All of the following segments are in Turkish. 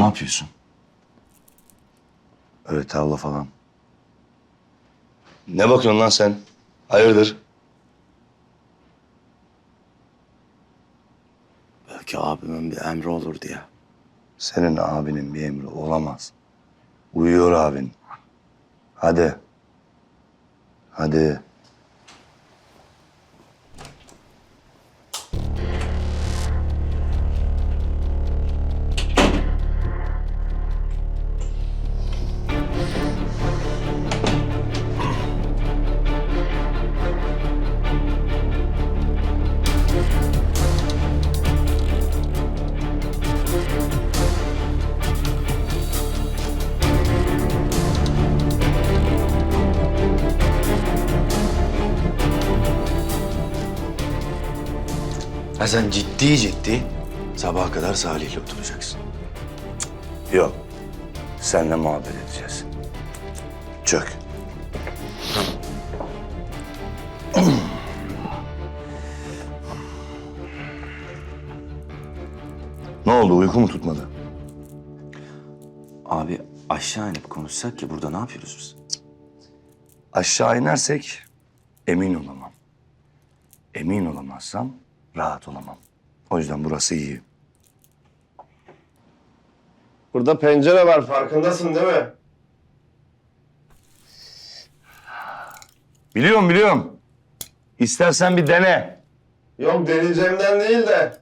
Ne yapıyorsun? Öyle tavla falan. Ne bakıyorsun lan sen? Hayırdır? Belki abimin bir emri olur diye. Senin abinin bir emri olamaz. Uyuyor abin. Hadi. Hadi. Ha sen ciddi ciddi sabaha kadar Salih'le oturacaksın. Yok. Seninle muhabbet edeceğiz. Çök. ne oldu? Uyku mu tutmadı? Abi aşağı inip konuşsak ki burada ne yapıyoruz biz? Aşağı inersek emin olamam. Emin olamazsam rahat olamam. O yüzden burası iyi. Burada pencere var farkındasın değil mi? Biliyorum biliyorum. İstersen bir dene. Yok deneyeceğimden değil de.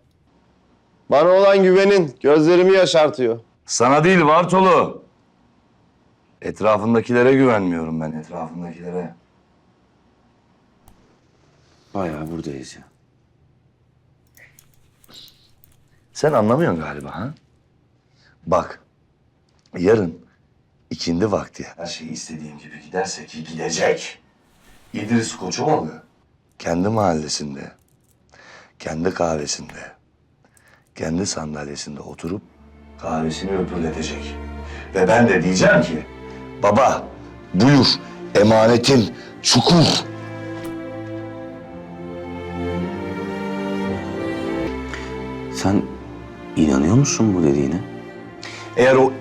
Bana olan güvenin gözlerimi yaşartıyor. Sana değil Vartolu. Etrafındakilere güvenmiyorum ben etrafındakilere. Bayağı buradayız ya. Sen anlamıyorsun galiba ha? Bak, yarın ikindi vakti her şey istediğim gibi giderse ki gidecek. İdris Koçovalı kendi mahallesinde, kendi kahvesinde, kendi sandalyesinde oturup kahvesini öpürletecek. Ve ben de diyeceğim ki, baba buyur emanetin çukur. Sen inanıyor musun bu dediğine? Eğer o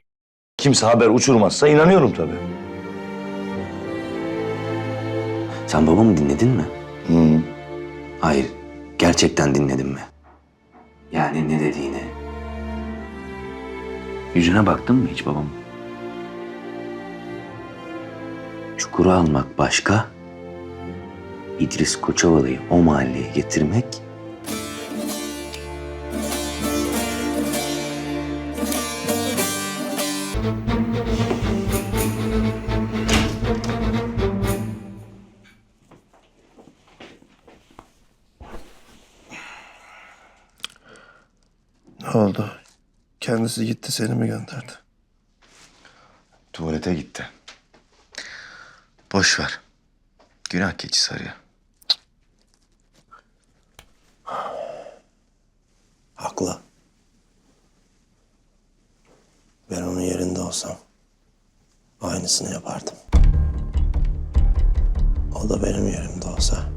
kimse haber uçurmazsa inanıyorum tabii. Sen babamı dinledin mi? Hı. Hayır, gerçekten dinledin mi? Yani ne dediğini. Yüzüne baktın mı hiç babam? Çukura almak başka, İdris Koçovalı'yı o mahalleye getirmek Ne oldu? Kendisi gitti seni mi gönderdi? Tuvalete gitti. Boş ver. Günah keçisi arıyor. Haklı. Ben onun yerinde olsam aynısını yapardım. O da benim yerimde olsa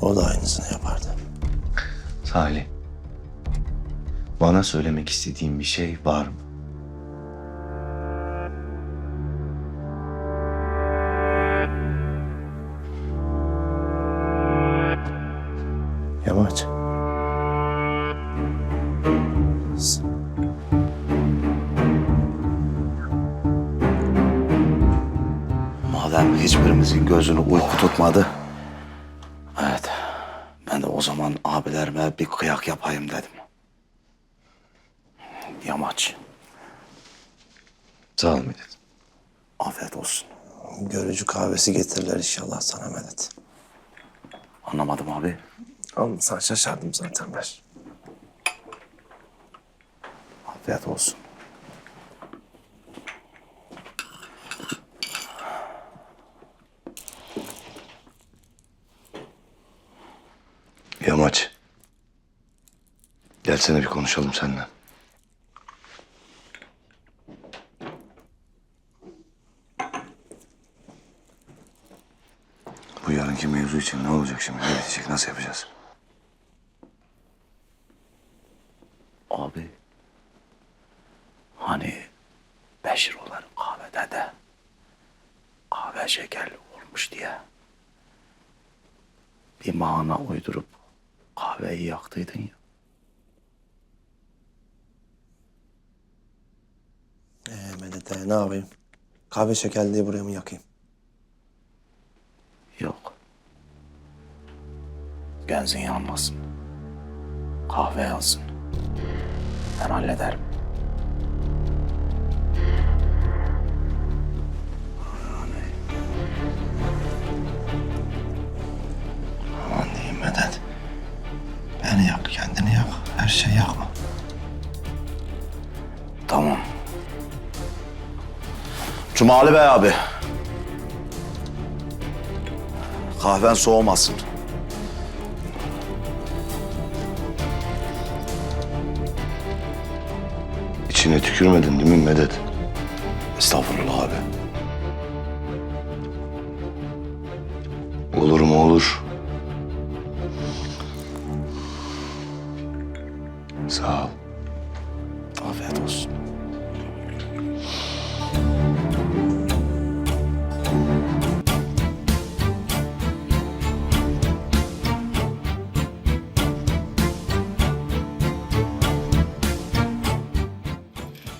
o da aynısını yapardı. Salih. Bana söylemek istediğin bir şey var mı? Yamaç. Madem hiçbirimizin gözünü uyku tutmadı. O zaman abilerime bir kıyak yapayım dedim. Yamaç. Sağ ol Medet. Afiyet olsun. Görücü kahvesi getirirler inşallah sana Medet. Anlamadım abi. Almasan şaşardım zaten ben. Afiyet olsun. Yamaç. Gelsene bir konuşalım seninle. Bu yarınki mevzu için ne olacak şimdi? Ne bitecek? Nasıl yapacağız? Abi. Hani Beşir olan kahvede de kahve şekerli olmuş diye bir mana uydurup kahveyi yaktıydın ya. Ee Medet e, ne yapayım? Kahve şekerli diye buraya mı yakayım? Yok. Genzin yanmasın. Kahve yansın. Ben hallederim. Yak, kendini yak. Her şey yakma. Tamam. Cumali Bey abi. Kahven soğumasın. İçine tükürmedin değil mi Medet? Estağfurullah abi. Olur mu olur.